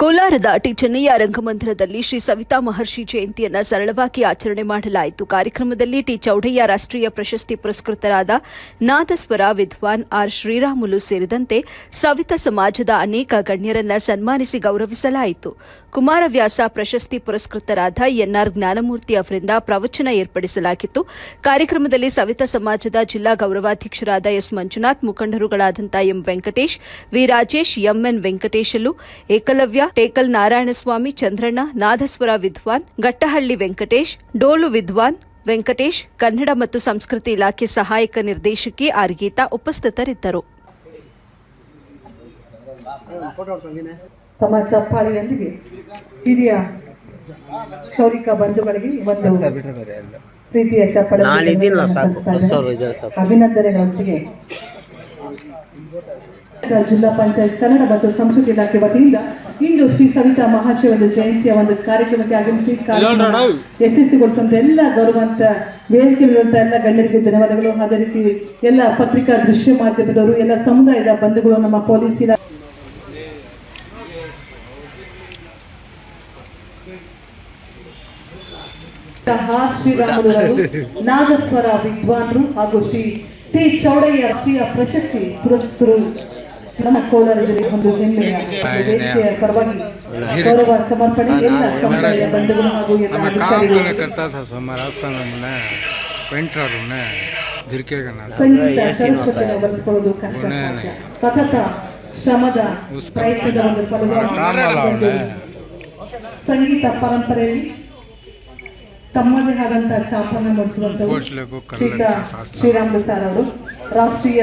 ಕೋಲಾರದ ಟಿ ಚೆನ್ನಯ್ಯ ರಂಗಮಂದಿರದಲ್ಲಿ ಶ್ರೀ ಸವಿತಾ ಮಹರ್ಷಿ ಜಯಂತಿಯನ್ನು ಸರಳವಾಗಿ ಆಚರಣೆ ಮಾಡಲಾಯಿತು. ಕಾರ್ಯಕ್ರಮದಲ್ಲಿ ಟಿ ಚೌಡಯ್ಯ ರಾಷ್ಟ್ರೀಯ ಪ್ರಶಸ್ತಿ ಪುರಸ್ಕೃತರಾದ ನಾದಸ್ವರ, ವಿದ್ವಾನ್ ಆರ್ ಶ್ರೀರಾಮುಲು ಸೇರಿದಂತೆ ಸವಿತಾ ಸಮಾಜದ ಅನೇಕ ಗಣ್ಯರನ್ನ ಸನ್ಮಾನಿಸಿ ಗೌರವಿಸಲಾಯಿತು. ಕುಮಾರವ್ಯಾಸ ಪ್ರಶಸ್ತಿ ಪುರಸ್ಕೃತರಾದ ಎನ್ಆರ್ ಜ್ಞಾನಮೂರ್ತಿ ಅವರಿಂದ ಪ್ರವಚನ ಏರ್ಪಡಿಸಲಾಗಿತ್ತು. ಕಾರ್ಯಕ್ರಮದಲ್ಲಿ ಸವಿತಾ ಸಮಾಜದ ಜಿಲ್ಲಾ ಗೌರವಾಧ್ಯಕ್ಷರಾದ S. Manjunath ಮುಖಂಡರುಗಳಾದಂಥ M. Venkatesh, V. Rajesh MN Venkateshalu, Ekalavya Tekal Narayanaswamy Chandranna ನಾದಸ್ವರ ವಿದ್ವಾನ್ ಗಟ್ಟಹಳ್ಳಿ ವೆಂಕಟೇಶ್ ಡೋಲು ವಿದ್ವಾನ್ ವೆಂಕಟೇಶ್ ಕನ್ನಡ ಮತ್ತು ಸಂಸ್ಕೃತಿ ಇಲಾಖೆ ಸಹಾಯಕ ನಿರ್ದೇಶಕಿ ಆರ್ ಗೀತಾ ಉಪಸ್ಥಿತರಿದ್ದರು. ತಮ್ಮ ಚಪ್ಪಾಳಿಯೊಂದಿಗೆ ಹಿರಿಯ ಕ್ಷೌರಿಕ ಬಂಧುಗಳಿಗೆ ಒಂದು ಪ್ರೀತಿಯ ಚಪ್ಪಾಳೆ ಅಭಿನಂದನೆಗಳೊಂದಿಗೆ ಜಿಲ್ಲಾ ಪಂಚಾಯತ್ ಕನ್ನಡ ಮತ್ತು ಸಂಸ್ಕೃತಿ ಇಲಾಖೆ ವತಿಯಿಂದ ಇಂದು ಶ್ರೀ ಸವಿತಾ ಮಹಾಶಿವ ಒಂದು ಜಯಂತಿಯ ಒಂದು ಕಾರ್ಯಕ್ರಮಕ್ಕೆ ಆಗಮಿಸಿ ಯಶಸ್ವಿಗೊಳಿಸುವಂತ ಎಲ್ಲ ಗೌರವಂತ ವೇದಿಕೆಗಳಿರುವಂತ ಎಲ್ಲ ಗಣ್ಯರಿಗೆ ಧನ್ಯವಾದಗಳು. ಅದೇ ರೀತಿ ಎಲ್ಲ ಪತ್ರಿಕಾ ದೃಶ್ಯ ಮಾಧ್ಯಮದವರು ಎಲ್ಲ ಸಮುದಾಯದ ಬಂಧುಗಳು ನಮ್ಮ ಪೊಲೀಸ್ ಇಲಾಖೆ ನಾಗಸ್ವರ ವಿದ್ವಾನ್ರು ಹಾಗೂ ಶ್ರೀ ಟಿ ಚೌಡಯ್ಯ ಶ್ರೀಯ ಪ್ರಶಸ್ತಿ ಪುರಸ್ಕೃತರು ನಮ್ಮ ಕೋಲಾರ ಜಿಲ್ಲೆ ಒಂದು ಹೆಮ್ಮೆಯ ವೇದಿಕೆಯ ಪರವಾಗಿ ಗೌರವ ಸಮರ್ಪಣೆ ಎಲ್ಲ ಸಮುದಾಯ ಬಂಧುಗಳು ಹಾಗೂ ಎಲ್ಲ ಸಂಗೀತ ಸರಸ್ವತಿಯನ್ನು ಬಳಸ್ಕೊಳ್ಳೋದು ಕಷ್ಟ. ಸತತ ಶ್ರಮದ ಪ್ರಯತ್ನದ ಒಂದು ಫಲವಾಗಿ ಸಂಗೀತ ಪರಂಪರೆಯಲ್ಲಿ ತಮ್ಮದೇ ಆದಂತಹ ಚಾಪನ್ನ ಮೂಡಿಸುವಂತಹ ಶ್ರೀರಾಮ್ ಸರ್ ಅವರು ರಾಷ್ಟ್ರೀಯ